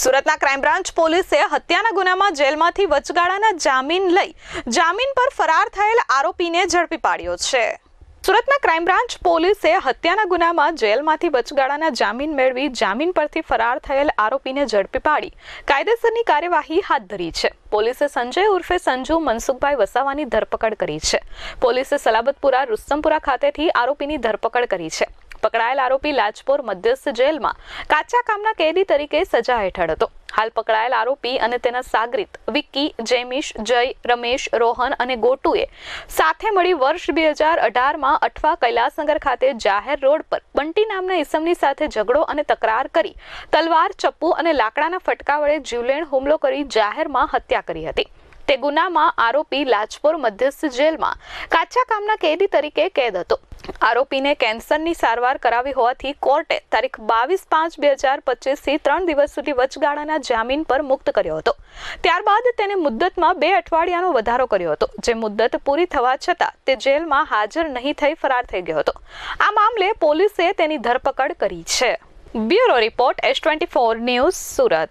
સુરતના crime branch પોલીસે હત્યાના ગુનામાં જેલમાંથી વચગાળાના જામીન લઈ જામીન પર ફરાર થયેલ આરોપીને ઝડપી પાડ્યો છે. સુરતના ક્રાઇમ બ્રાન્ચ પોલીસે હત્યાના ગુનામાં જેલમાંથી વચગાળાના જામીન મેળવી જામીન પરથી ફરાર થયેલ આરોપીને ઝડપી પાડી. કાયદેસરની કાર્યવાહી હાથ ધરી છે. પોલીસે સંજય ઉર્ફે સંજુ મનસુખભાઈ વસાવાની ધરપકડ કરી છે. પોલીસે સલાબતપુરા રુસ્તમપુરા ખાતેથી આરોપીની ધરપકડ કરી છે. પકડાયેલ આરોપી લાજપોર મધ્યસ્થ જેલમાં કાચા કામના કેદી તરીકે સજા હેઠળ હતો. હાલ પકડાયેલ આરોપી અને તેના સાગરિત વિક્કી, જેમિશ, જય, રમેશ, રોહન અને ગોટુએ સાથે મળી વર્ષ બે હજાર અઢારમાં અઠવા કૈલાસનગર ખાતે જાહેર રોડ પર બંટી નામના ઈસમની સાથે ઝઘડો અને તકરાર કરી તલવાર, ચપ્પુ અને લાકડાના ફટકા વડે જીવલેણ હુમલો કરી જાહેરમાં હત્યા કરી હતી. તે ગુનામાં આરોપી લાજપોર મધ્યસ્થ જેલમાં કાચા કામના કેદી તરીકે કેદ હતો. આરોપીને કેન્સરની સારવાર કરાવી હોવાથી કોર્ટે તારીખ બાવીસ પાંચ બે હજાર પચીસથી ત્રણ દિવસ સુધી વચગાળાના જામીન પર મુક્ત કર્યો હતો. ત્યારબાદ તેને મુદ્દતમાં બે અઠવાડિયાનો વધારો કર્યો હતો. જે મુદ્દત પૂરી થવા છતાં તે જેલમાં હાજર નહીં થઈ ફરાર થઈ ગયો હતો. આ મામલે પોલીસે તેની ધરપકડ કરી છે. Bureau report S twenty four news Surat.